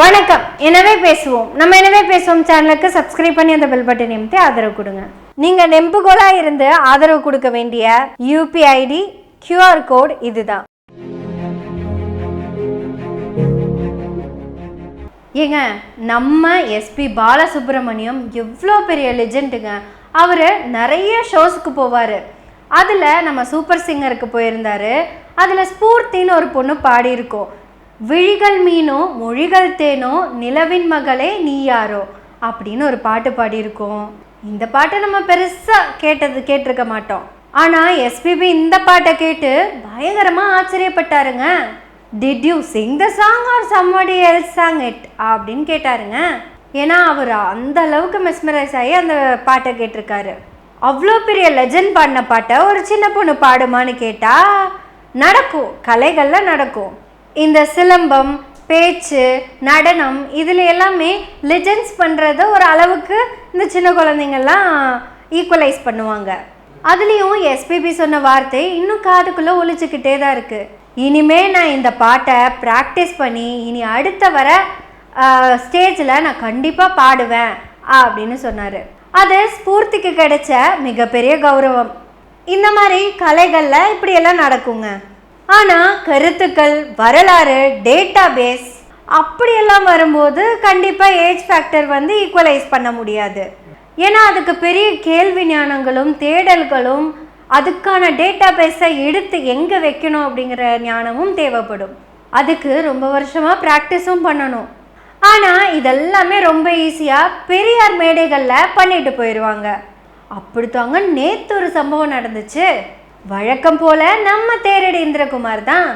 வணக்கம். எனவே பேசுவோம். நம்ம எனவே பேசுவோம் சேனலுக்கு சப்ஸ்கிரைப் பண்ணி அந்த பெல் பட்டன் நிமித்தி ஆதரவு கொடுங்க. நீங்க நெம்புகோலா இருந்து ஆதரவு கொடுக்க வேண்டிய யூபிஐடி கியூஆர் கோட் இதுதான். ஏங்க நம்ம எஸ்பி பாலசுப்ரமணியம் எவ்வளோ பெரிய லெஜெண்டுங்க அவர் நிறைய ஷோஸுக்கு போவார். அதில் நம்ம சூப்பர் சிங்கருக்கு போயிருந்தாரு. அதில் ஸ்பூர்த்தின்னு ஒரு பொண்ணு பாடியிருக்கோம். விழிகள் மீனோ மொழிகள் தேனோ நிலவின் மகளே நீ யாரோ? அப்படின்னு ஒரு பாட்டு பாடியிருக்கோம். இந்த பாட்டை நம்ம பெருசாக கேட்டது கேட்டிருக்க மாட்டோம். ஆனால் எஸ்பிபி இந்த பாட்டை கேட்டு பயங்கரமாக ஆச்சரியப்பட்டாருங்க. Did you sing the song or somebody else sang it அப்படின்னு கேட்டாருங்க. ஏன்னா அவர் அந்த அளவுக்கு மெஸ்மரைஸ் ஆகி அந்த பாட்டை கேட்டிருக்காரு. அவ்வளோ பெரிய லெஜண்ட் பாடின பாட்டை ஒரு சின்ன பொண்ணு பாடுமான்னு கேட்டால் நடக்கும். கலைகளில் நடக்கும். இந்த சிலம்பம் பேச்சு நடனம் இதில் எல்லாமே லெஜெண்ட்ஸ் பண்ணுறத ஒரு அளவுக்கு இந்த சின்ன குழந்தைங்கள்லாம் ஈக்குவலைஸ் பண்ணுவாங்க. அதுலேயும் எஸ்பிபி சொன்ன வார்த்தை இன்னும் காதுக்குள்ளே ஒழிச்சுக்கிட்டே தான் இருக்குது இனிமே நான் இந்த பாட்டை ப்ராக்டிஸ் பண்ணி இனி அடுத்த வர ஸ்டேஜில் நான் கண்டிப்பாக பாடுவேன் அப்படின்னு சொன்னார். அது ஸ்பூர்த்திக்கு கிடைச்ச மிகப்பெரிய கௌரவம். இந்த மாதிரி கலைகளில் இப்படியெல்லாம் நடக்குங்க. ஆனால் கருத்துக்கள் வரலாறு டேட்டா பேஸ் அப்படியெல்லாம் வரும்போது கண்டிப்பாக ஏஜ் ஃபேக்டர் வந்து ஈக்குவலைஸ் பண்ண முடியாது. ஏன்னா அதுக்கு பெரிய கேள்வி ஞானங்களும் தேடல்களும் அதுக்கான டேட்டா பேஸை எடுத்து எங்கே வைக்கணும் அப்படிங்கிற ஞானமும் தேவைப்படும். அதுக்கு ரொம்ப வருஷமாக ப்ராக்டிஸும் பண்ணணும். ஆனால் இதெல்லாமே ரொம்ப ஈஸியாக பெரியார் மேடைகளில் பண்ணிட்டு போயிடுவாங்க அப்படித்தாங்க நேற்று ஒரு சம்பவம் நடந்துச்சு. வழக்கம் போல நம்ம தேரடி இந்திரகுமார் தான்.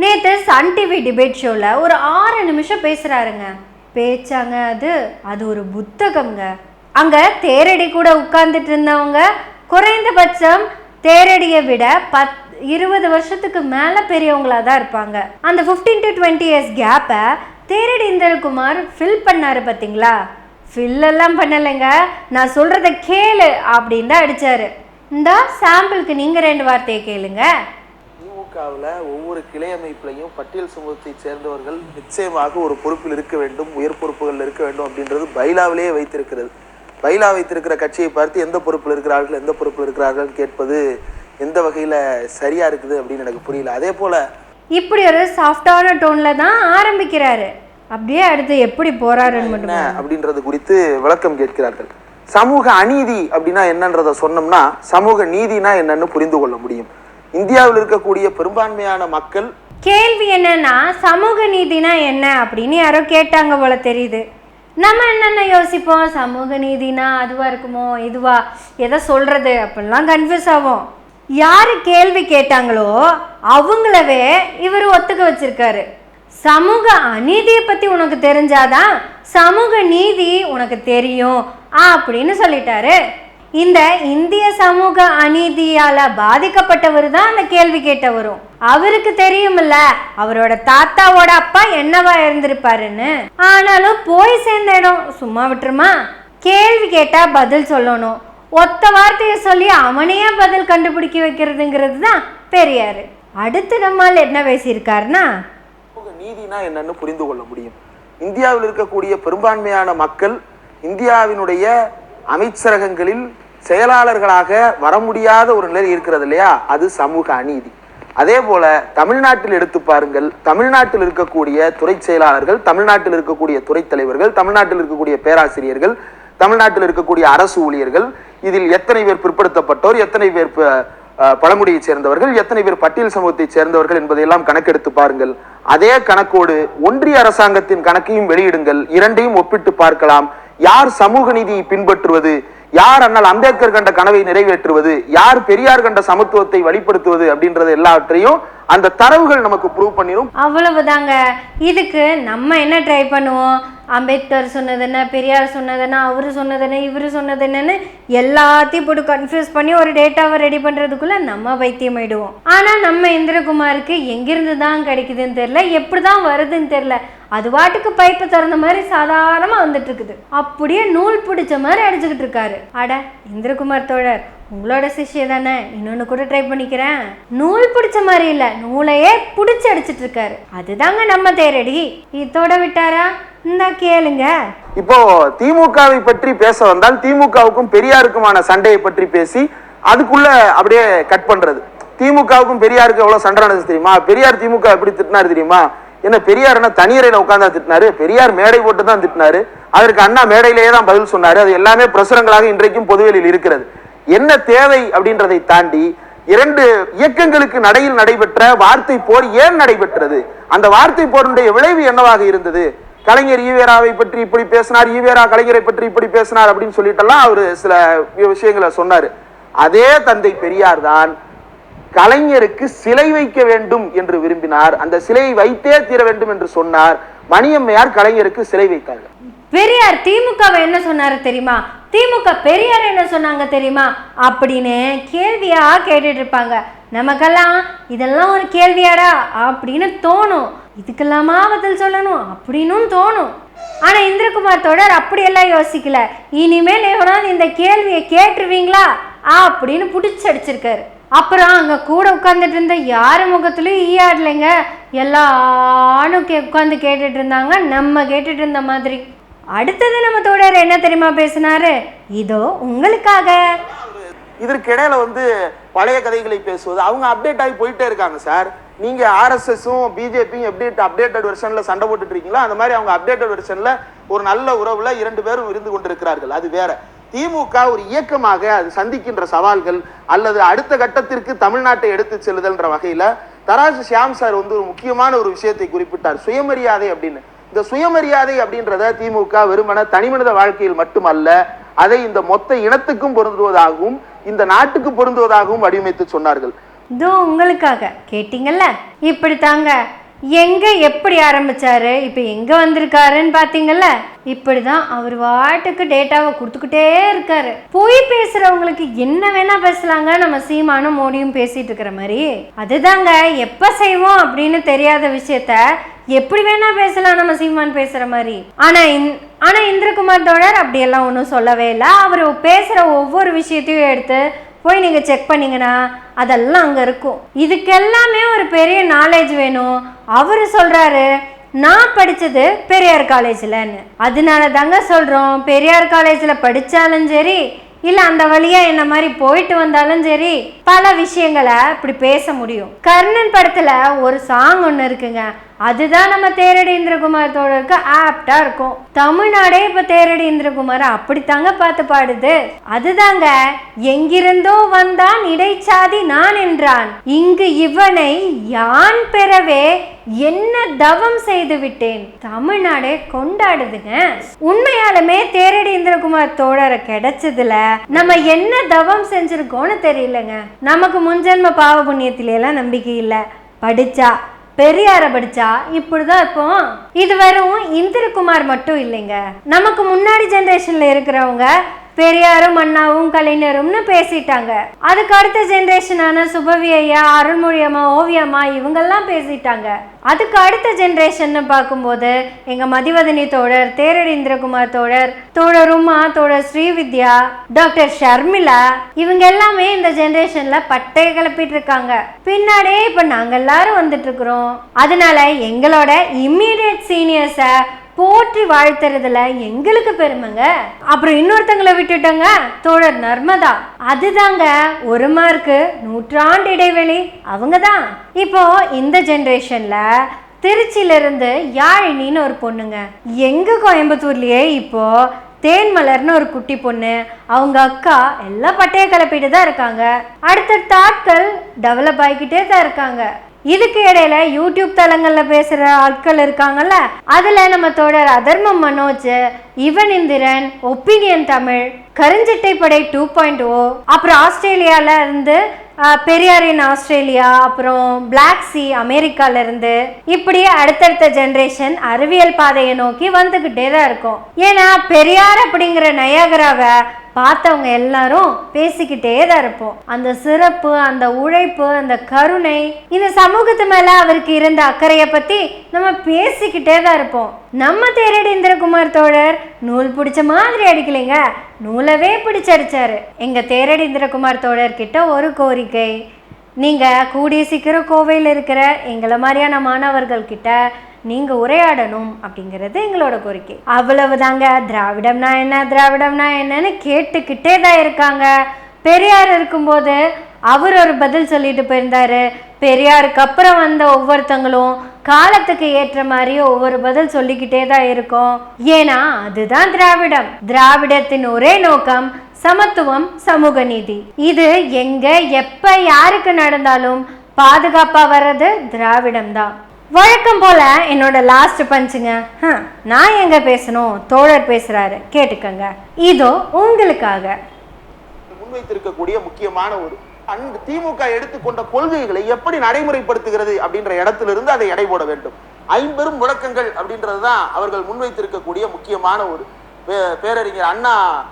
நேற்று சன் டிவி டிபேட் ஷோவில் ஒரு ஆறு நிமிஷம் பேசுகிறாருங்க பேச்சாங்க அது. அது ஒரு புத்தகம்ங்க. அங்கே தேரடி கூட உட்கார்ந்துட்டு இருந்தவங்க குறைந்தபட்சம் தேரடியை விட பத் இருபது வருஷத்துக்கு மேலே பெரியவங்களாக தான் இருப்பாங்க. அந்த ஃபிஃப்டீன் டு டுவெண்ட்டி இயர்ஸ் கேப்பை தேரடி இந்திரகுமார் ஃபில் பண்ணாரு பார்த்தீங்களா ஃபில்லெல்லாம் பண்ணலைங்க. நான் சொல்கிறத கேளு அப்படின்னு தான் அடித்தாரு இந்த சாம்பிளுக்கு நீங்கள் ரெண்டு வார்த்தையை கேளுங்க. திமுகவில் ஒவ்வொரு கிளை அமைப்புலையும் பட்டியல் சமூகத்தை சேர்ந்தவர்கள் நிச்சயமாக ஒரு பொறுப்பில் இருக்க வேண்டும் உயர் பொறுப்புகள் இருக்க வேண்டும் அப்படின்றது பைலாவிலேயே வைத்திருக்கிறது. பைலா வைத்திருக்கிற கட்சியை பார்த்து எந்த பொறுப்பில் இருக்கிறார்கள் எந்த பொறுப்பில் இருக்கிறார்கள் கேட்பது எந்த வகையில் சரியா இருக்குது அப்படின்னு எனக்கு புரியல. அதே போல இப்படி ஒரு சாஃப்டான டோனில் தான் ஆரம்பிக்கிறாரு. அப்படியே அடுத்து எப்படி போறாருன்னு அப்படின்றது குறித்து விளக்கம் கேட்கிறார்கள். சமூக அநீதி அப்படின்னா என்னன்றதை சொன்னோம்னா சமூக நீதினா என்னன்னு புரிந்து கொள்ள முடியும். இந்தியாவில் இருக்கக்கூடிய பெரும்பான்மையான மக்கள் கேள்வி என்னன்னா சமூக நீதினா என்ன அப்படின்னு யாரோ கேட்டாங்க போல தெரியுது. நம்ம என்னென்ன யோசிப்போம்? சமூக நீதினா அதுவா இருக்குமோ? இதுவா? எதை சொல்றது? அப்படின்லாம் கன்ஃபியூஸ் ஆகும் யாரு கேள்வி கேட்டாங்களோ அவங்களவே இவர் ஒத்துக்க வச்சிருக்காரு. சமூக அநீதியை பற்றி உனக்கு தெரிஞ்சாதான் சமூக நீதி உனக்கு தெரியும் அப்படின்னு சொல்லிட்டாரு. இந்த இந்திய சமூக அநீதியால பாதிக்கப்பட்டவர் தான் அந்த கேள்வி கேட்டவரும். அவருக்கு தெரியுமில்ல அவரோட தாத்தாவோட அப்பா என்னவா இருந்திருப்பாருன்னு. ஆனாலும் போய் சேர்ந்த இடம் சும்மா விட்டுருமா? கேள்வி கேட்டா பதில் சொல்லணும். ஒத்த வார்த்தையை சொல்லி அவனையே பதில் கண்டுபிடிக்க வைக்கிறதுங்கிறது தான் பெரியாரு. அடுத்து நம்மால் என்ன பேசியிருக்காருன்னா சமூக நீதினா என்னன்னு புரிந்து கொள்ள முடியும். இந்தியாவில் இருக்கக்கூடிய பெரும்பான்மையான மக்கள் இந்தியாவினுடைய அமைச்சரகங்களில் செயலாளர்களாக வர முடியாத ஒரு நிலை இருக்கிறது இல்லையா? அது சமூக அநீதி. அதே போல தமிழ்நாட்டில் எடுத்து பாருங்கள். தமிழ்நாட்டில் இருக்கக்கூடிய துறை செயலாளர்கள் தமிழ்நாட்டில் இருக்கக்கூடிய துறை தலைவர்கள் தமிழ்நாட்டில் இருக்கக்கூடிய பேராசிரியர்கள் தமிழ்நாட்டில் இருக்கக்கூடிய அரசு ஊழியர்கள் இதில் எத்தனை பேர் பிற்படுத்தப்பட்டோர் எத்தனை பேர் பழமுடியை சேர்ந்தவர்கள் எத்தனை பேர் பட்டியல் சமூகத்தைச் சேர்ந்தவர்கள் என்பதையெல்லாம் கணக்கெடுத்து பாருங்கள். அதே கணக்கோடு ஒன்றிய அரசாங்கத்தின் கணக்கையும் வெளியிடுங்கள். இரண்டையும் ஒப்பிட்டு பார்க்கலாம். யார் சமூக நீதியை பின்பற்றுவது? யார் அண்ணல் அம்பேத்கர் கண்ட கனவை நிறைவேற்றுவது? யார் பெரியார் கண்ட சமத்துவத்தை வெளிப்படுத்துவது அப்படின்றது எல்லாவற்றையும் அந்த தரவுகள் நமக்கு ப்ரூவ் பண்ணிடும் அவ்வளவுதாங்க. இதுக்கு நம்ம என்ன ட்ரை பண்ணுவோம்? அம்பேத்கர் சொன்னது என்ன பெரியார் சொன்னது என்ன அவர் சொன்னது என்ன இவர் சொன்னது என்னன்னு எல்லாத்தையும் போட்டு கன்ஃபியூஸ் பண்ணி ஒரு டேட்டாவை ரெடி பண்ணுறதுக்குள்ளே நம்ம வைத்தியம் ஆயிடுவோம் ஆனால் நம்ம இந்திரகுமாருக்கு எங்கேருந்து தான் கிடைக்குதுன்னு தெரில எப்படி தான் வருதுன்னு தெரியல. அது பாட்டுக்கு பைப்பு திறந்த மாதிரி சாதாரணமாக வந்துட்டு இருக்குது அப்படியே நூல் பிடிச்ச மாதிரி அடிச்சுக்கிட்டு இருக்காரு. அட இந்திரகுமார் தோழர் உங்களோட சிஷ்ய தானே இன்னொன்று கூட ட்ரை பண்ணிக்கிறேன். நூல் பிடிச்ச மாதிரி இல்லை நூலையே பிடிச்சி அடிச்சிட்டு இருக்காரு. அதுதாங்க நம்ம தேரடி. இதோட விட்டாரா? இந்தா கேளுங்க. இப்போ திமுகவை பற்றி பேச வந்தால் திமுகவுக்கும் பெரியாருக்குமான சண்டையை பற்றி பேசி அதுக்குள்ள அப்படியே கட் பண்றது. திமுகவுக்கும் பெரியாருக்கு எவ்வளவு சண்டை நடந்தது தெரியுமா? பெரியார் திமுக எப்படி திட்டினாரு தெரியுமா? என்ன பெரியார் என்ன தனியறையில உட்கார்ந்தா திட்டினாரு? பெரியார் மேடை போட்டு தான் திட்டினாரு. அதற்கு அண்ணா மேடையிலேயே தான் பதில் சொன்னாரு. அது எல்லாமே பிரசுரங்களாக இன்றைக்கும் பொதுவெளியில் இருக்கிறது. என்ன தேவை அப்படின்றதை தாண்டி இரண்டு இயக்கங்களுக்கு நடையில் நடைபெற்ற வார்த்தை போர் ஏன் நடைபெற்றது? அந்த வார்த்தை போருடைய விளைவு என்னவாக இருந்தது? கலைஞர் ஈவேராவை பற்றி இப்படி பேசினார் ஈவேரா கலைஞரை பற்றி இப்படி பேசினார் அப்படின்னு சொல்லிட்டெல்லாம் அவர் சில விஷயங்களை சொன்னார். அதே தந்தை பெரியார் தான் கலைஞருக்கு சிலை வைக்க வேண்டும் என்று விரும்பினார். அந்த சிலையை வைத்தே தீர வேண்டும் என்று சொன்னார். மணியம்மையார் கலைஞருக்கு சிலை வைத்தார்கள். பெரியார் திமுகவை என்ன சொன்னாரு தெரியுமா? திமுக பெரியார் என்ன சொன்னாங்க தெரியுமா? அப்படின்னு கேள்வியா கேட்டுட்டு இருப்பாங்க. நமக்கெல்லாம் இதெல்லாம் ஒரு கேள்வியாடா அப்படின்னு தோணும். இதுக்கெல்லாமா பதில் சொல்லணும் அப்படின்னும் தோணும். ஆனா இந்திரகுமார் தொடர் அப்படியெல்லாம் யோசிக்கல. இனிமேல் எவனாவது இந்த கேள்வியை கேட்டுருவீங்களா? அப்படின்னு பிடிச்சடிச்சிருக்காரு. அப்புறம் அங்க கூட உட்காந்துட்டு இருந்த யார் முகத்துலையும் ஈயாடலைங்க. எல்லாரும் கே உட்காந்து கேட்டுட்டு இருந்தாங்க நம்ம கேட்டுட்டு இருந்த மாதிரி. அடுத்தது நம்ம தோழர் என்ன தெரியுமா பேசினாரு? இதோ உங்களுக்காக. இதற்கிடையில வந்து பழைய கதைகளை பேசுவது. அவங்க அப்டேட் ஆகி போயிட்டே இருக்காங்க சார். நீங்க ஆர்எஸ்எஸும் பிஜேபியும் எப்படி அப்டேட்டட் வெர்ஷன்ல சண்டை போட்டுட்டு இருக்கீங்களோ அந்த மாதிரி அவங்க அப்டேட்டட் வெர்ஷன்ல ஒரு நல்ல உறவுல இரண்டு பேரும் இருந்து கொண்டிருக்கிறார்கள். அது வேற. திமுக ஒரு இயக்கமாக அது சந்திக்கின்ற சவால்கள் அல்லது அடுத்த கட்டத்திற்கு தமிழ்நாட்டை எடுத்து செல்லுதல்ன்ற வகையில தராசு ஷியாம் சார் வந்து ஒரு முக்கியமான ஒரு விஷயத்தை குறிப்பிட்டார். சுயமரியாதை அப்படின்னு. இந்த சுயமரியாதை அப்படின்றத திமுக வெறுமன தனிமனித வாழ்க்கையில் மட்டுமல்ல அதை இந்த மொத்த இனத்துக்கும் பொருந்துவதாகவும் இந்த நாட்டுக்கு பொருந்துவதாகவும் வடிவமைத்து சொன்னார்கள். இதோ உங்களுக்காக. கேட்டிங்கல்ல? இப்படி தாங்க எங்கே எப்படி ஆரம்பிச்சாரு? இப்போ எங்கே வந்திருக்காருன்னு பாத்தீங்கல்ல? இப்படிதான் அவர் வாட்டுக்கு டேட்டாவை கொடுத்துக்கிட்டே இருக்காரு. போய் பேசுகிறவங்களுக்கு என்ன வேணால் பேசலாங்க. நம்ம சீமானும் மோடியும் பேசிகிட்டு இருக்கிற மாதிரி. அதுதாங்க. எப்போ செய்வோம் அப்படின்னு தெரியாத விஷயத்த எப்படி வேணால் பேசலாம் நம்ம சீமான் பேசுகிற மாதிரி. ஆனால் இந்- ஆனால் இந்திரகுமார் தோழர் அப்படியெல்லாம் ஒன்றும் சொல்லவே இல்லை. அவர் பேசுகிற ஒவ்வொரு விஷயத்தையும் எடுத்து போய் நீங்கள் செக் பண்ணிங்கன்னா அதெல்லாம் அங்கே இருக்கும். இதுக்கெல்லாமே ஒரு பெரிய நாலேஜ் வேணும். அவர் சொல்கிறாரு நான் படித்தது பெரியார் காலேஜில்னு அதனால தாங்க சொல்கிறோம் பெரியார் காலேஜில் படித்தாலும் சரி இல்லை அந்த வழியாக என்ன மாதிரி போயிட்டு வந்தாலும் சரி பல விஷயங்களை இப்படி பேச முடியும். கர்ணன் படத்தில் ஒரு சாங் ஒன்று இருக்குங்க. அதுதான் நம்ம தேரடி இந்திரகுமார் தோழருக்கு ஆப்டா இருக்கும். தமிழ்நாடே இப்ப தேரடி இந்திரகுமார் அப்படித்தாங்க பார்த்து பாடுது. அதுதாங்க எங்கிருந்தோ வந்தான் இடைச்சாதி நான் என்றான். இங்கு இவனை யான் பெறவே என்ன தவம் செய்து விட்டேன்? தமிழ்நாடே கொண்டாடுதுங்க. உண்மையாலுமே தேரடி இந்திரகுமார் தோழரை கிடைச்சதுல நம்ம என்ன தவம் செஞ்சிருக்கோம்னு தெரியலங்க. நமக்கு முன்ஜென்ம பாவ புண்ணியத்தில எல்லாம் நம்பிக்கை இல்லை. படிச்சா பெரியாரை படிச்சா இப்படிதான் இருப்போம் இது வெறும் இந்திரகுமார் மட்டும் இல்லைங்க. நமக்கு முன்னாடி ஜென்ரேஷன்ல இருக்கிறவங்க பெரியாரும் அண்ணாவும் கலைஞரும்னு பேசிட்டாங்க. அதுக்கு அடுத்த ஜென்ரேஷனான சுபவி ஐயா அருள்மொழி அம்மா ஓவியம்மா இவங்கெல்லாம் பேசிட்டாங்க. அதுக்கு அடுத்த ஜென்ரேஷன்னு பார்க்கும்போது எங்க மதிவதனி தோழர் தேரடி இந்திரகுமார் தோழர் தோழர் உமா தோழர் ஸ்ரீவித்யா டாக்டர் ஷர்மிளா இவங்க எல்லாமே இந்த ஜென்ரேஷனில் பட்டை கிளப்பிட்டு இருக்காங்க பின்னாடியே இப்ப நாங்க எல்லாரும் வந்துட்டு இருக்கிறோம் அதனால எங்களோட இம்மீடியட் சீனியர்ஸை போற்றி வாழ்த்துறதுல எங்களுக்கு பெருமைங்க. அப்புறம் இன்னொருத்தங்களை விட்டுட்டோங்க. தோழர் நர்மதா. அதுதாங்க ஒரு மார்க்கு நூற்றாண்டு இடைவெளி. அவங்க தான் இப்போ இந்த ஜென்ரேஷன்ல திருச்சியிலிருந்து யாழினின்னு ஒரு பொண்ணுங்க. எங்க கோயம்புத்தூர்லயே இப்போ தேன்மலர்னு ஒரு குட்டி பொண்ணு. அவங்க அக்கா எல்லாம் பட்டைய கிளப்பிட்டு தான் இருக்காங்க. அடுத்தடுத்த ஆட்கள் டெவலப் ஆகிக்கிட்டே தான் இருக்காங்க. இதுக்கு இடையில யூடியூப் தளங்கள்ல பேசுற ஆட்கள் இருக்காங்கல்ல அதுல நம்ம தோழர் அதர்மம் மனோஜ் இவன் இந்திரன் ஒப்பீனியன் தமிழ் கருஞ்சிட்டை படை டூ பாயிண்ட் ஓ அப்புறம் ஆஸ்திரேலியால இருந்து பெரியாரின் ஆஸ்திரேலியா அப்புறம் பிளாக் சி அமெரிக்கால இருந்து இப்படி அடுத்தடுத்த ஜெனரேஷன் அறிவியல் பாதையை நோக்கி வந்துகிட்டே தான் இருக்கும். ஏன்னா பெரியார் அப்படிங்கிற நயாகராவை பார்த்தவங்க எல்லாரும் பேசிக்கிட்டே தான் இருப்போம். அந்த சிறப்பு அந்த உழைப்பு அந்த கருணை இந்த சமூகத்து மேல அவருக்கு இருந்த அக்கறையை பத்தி நம்ம பேசிக்கிட்டே தான் இருப்போம். நம்ம தேரடி இந்திரகுமார் தோழர் நூல் பிடிச்ச மாதிரி அடிக்கலைங்க. நூலவே பிடிச்சடிச்சாரு. எங்க தேரடி இந்திரகுமார் தோழர் கிட்ட ஒரு கோரிக்கை. நீங்க கூடிய சீக்கிரம் கோவையில் இருக்கிற எங்களை மாதிரியான மாணவர்கள் நீங்கள் உரையாடணும் அப்படிங்கிறது எங்களோட கோரிக்கை. அவ்வளவுதாங்க. திராவிடம்னா என்ன திராவிடம்னா என்னன்னு கேட்டுக்கிட்டே தான் இருக்காங்க. பெரியார் இருக்கும்போது அவர் ஒரு பதில் சொல்லிட்டு போயிருந்தாரு. பெரியாருக்கு அப்புறம் வந்த ஒவ்வொருத்தங்களும் காலத்துக்கு ஏற்ற மாதிரி ஒவ்வொரு பதில் சொல்லிக்கிட்டே தான் இருக்கும். ஏன்னா அதுதான் திராவிடம். திராவிடத்தின் ஒரே நோக்கம் சமத்துவம் சமூக நீதி. இது எங்க எப்ப யாருக்கு நடந்தாலும் பாதுகாப்பா வர்றது திராவிடம் தான் வழக்கம் போல என்னோட லாஸ்ட் பஞ்சுங்க நான் எங்க பேசணும்? தோழர் பேசுறாரு. கேட்டுக்கங்க. இதோ உங்களுக்காக. முன்வைத்திருக்கக்கூடிய முக்கியமான ஒரு அங்கு திமுக எடுத்துக்கொண்ட கொள்கைகளை எப்படி நடைமுறைப்படுத்துகிறது அப்படின்ற இடத்திலிருந்து அதை எடை போட வேண்டும். ஐம்பெரும் முழக்கங்கள் அப்படின்றதுதான் அவர்கள் முன்வைத்திருக்கக்கூடிய முக்கியமான ஒரு பே- பேரறிஞர் அண்ணா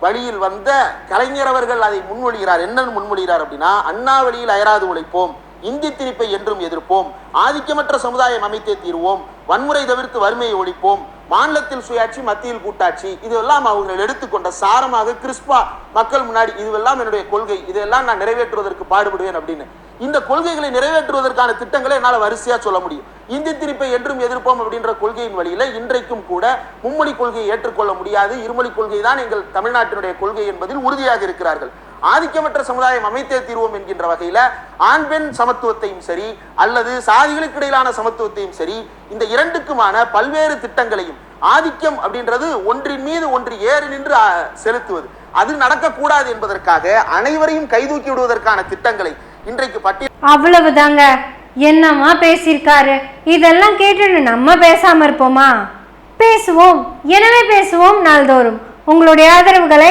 வழியில் வந்த கலைஞர் அவர்கள் அதை முன்மொழிகிறார். என்னன்னு முன்மொழிகிறார் அப்படின்னா அண்ணா வழியில் அயராது உழைப்போம். இந்தி திணிப்பை என்றும் எதிர்ப்போம். ஆதிக்கமற்ற சமுதாயம் அமைத்தே தீர்வோம். வன்முறை தவிர்த்து வறுமையை ஒழிப்போம். மாநிலத்தில் சுயாட்சி மத்தியில் கூட்டாட்சி இதெல்லாம் அவர்கள் எடுத்துக்கொண்ட சாரமாக கிறிஸ்பா மக்கள் முன்னாடி இதுவெல்லாம் என்னுடைய கொள்கை. இதெல்லாம் நான் நிறைவேற்றுவதற்கு பாடுபடுவேன் அப்படின்னு. இந்த கொள்கைகளை நிறைவேற்றுவதற்கான திட்டங்களை என்னால் வரிசையா சொல்ல முடியும். இந்தி திணிப்பை என்றும் எதிர்ப்போம் அப்படின்ற கொள்கையின் வழியில இன்றைக்கும் கூட மும்மொழி கொள்கையை ஏற்றுக்கொள்ள முடியாது. இருமொழி கொள்கை தான் எங்கள் தமிழ்நாட்டினுடைய கொள்கை என்பதில் உறுதியாக இருக்கிறார்கள். ஆதிக்கமற்ற சமுதாயம் அமைத்தே தீர்வோம் என்கின்ற வகையில ஆண் பெண் சமத்துவத்தையும் சரி அல்லது சாதிகளுக்கு இடையிலான சமத்துவத்தையும் சரி இந்த இரண்டுக்குமான பல்வேறு திட்டங்களையும் ஆதிக்கம் அப்படின்றது ஒன்றின் மீது ஒன்று ஏறி நின்று செலுத்துவது. அது நடக்கக்கூடாது என்பதற்காக அனைவரையும் கைதூக்கி விடுவதற்கான திட்டங்களை இன்றைக்கு பட்டியல் அவ்வளவுதாங்க. என்னம்மா பேசியிருக்காரு? இதெல்லாம் கேட்டுட்டு நம்ம பேசாம இருப்போமா? பேசுவோம். எனவே பேசுவோம் நாள்தோறும். உங்களுடைய ஆதரவுகளை